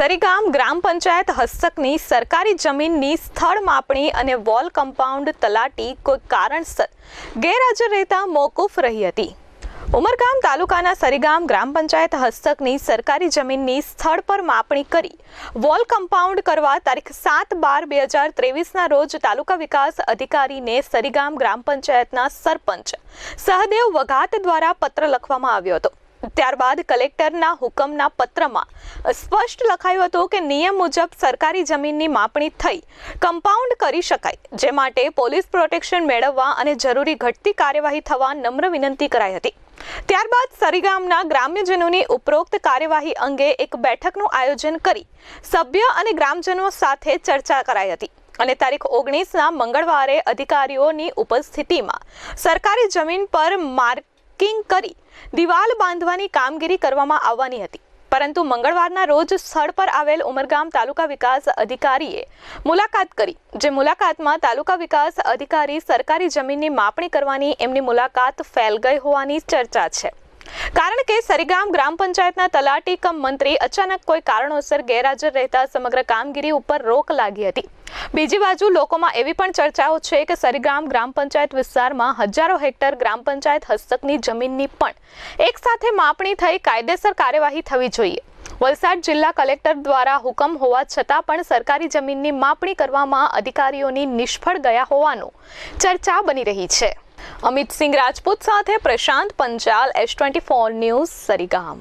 સરીગામ ગ્રામ પંચાયત હસ્તકની સરકારી જમીનની સ્થળ માપણી અને વોલ કમ્પાઉન્ડ તલાટી કોઈ કારણસર ગેરહાજર રહેતા મોકૂફ રહી હતી. ઉમરગામ તાલુકાના સરીગામ ગ્રામ પંચાયત હસ્તકની સરકારી જમીનની સ્થળ પર માપણી કરી વોલ કમ્પાઉન્ડ કરવા તારીખ સાત બાર બે હજાર ત્રેવીસના રોજ તાલુકા વિકાસ અધિકારીને સરીગામ ગ્રામ પંચાયતના સરપંચ સહદેવ વઘાત દ્વારા પત્ર લખવામાં આવ્યો હતો. ત્યારબાદ કલેક્ટરના હુકમના પત્રમાં સ્પષ્ટ લખાયું હતું કે નિયમ મુજબ સરકારી જમીનની માપણી થઈ, કમ્પાઉન્ડ કરી શકાય, જે માટે પોલીસ પ્રોટેક્શન મેળવવા અને જરૂરી ઘટતી કાર્યવાહી થવા નમ્ર વિનંતી કરાઈ હતી. ત્યારબાદ સરીગામના ગ્રામ્યજનોની ઉપરોક્ત કાર્યવાહી અંગે એક બેઠકનું આયોજન કરી સભ્ય અને ગ્રામજનો સાથે ચર્ચા કરાઈ હતી અને તારીખ ઓગણીસના મંગળવારે અધિકારીઓની ઉપસ્થિતિમાં સરકારી જમીન પર માર્કિંગ કરી દિવાલ બાંધવાની કામગીરી કરવામાં આવવાની હતી. પરંતુ મંગળવારના રોજ સ્થળ પર આવેલ ઉમરગામ તાલુકા વિકાસ અધિકારીએ મુલાકાત કરી, જે મુલાકાતમાં તાલુકા વિકાસ અધિકારી સરકારી જમીનની માપણી કરવાની એમની મુલાકાત ફેલ ગઈ હોવાની ચર્ચા છે. કારણ કે સરીગામ ગ્રામ પંચાયતના તલાટી કમ મંત્રી અચાનક કોઈ કારણોસર ગેરહાજર રહેતા સમગ્ર કામગીરી ઉપર રોક લાગી હતી. બીજી બાજુ લોકોમાં એવી પણ ચર્ચાઓ છે કે સરીગામ ગ્રામ પંચાયત વિસ્તારમાં હજારો હેક્ટર ગ્રામ પંચાયત હસ્તકની જમીનની પણ એક સાથે માપણી થઈ કાયદેસર કાર્યવાહી થવી જોઈએ. વલસાડ જિલ્લા કલેક્ટર દ્વારા હુકમ હોવા છતાં પણ સરકારી જમીનની માપણી કરવામાં અધિકારીઓની નિષ્ફળ ગયા હોવાનું ચર્ચા બની રહી છે. અમિત સિંહ રાજપૂત સાથે Prashant Panchal S twenty four news Sarigam.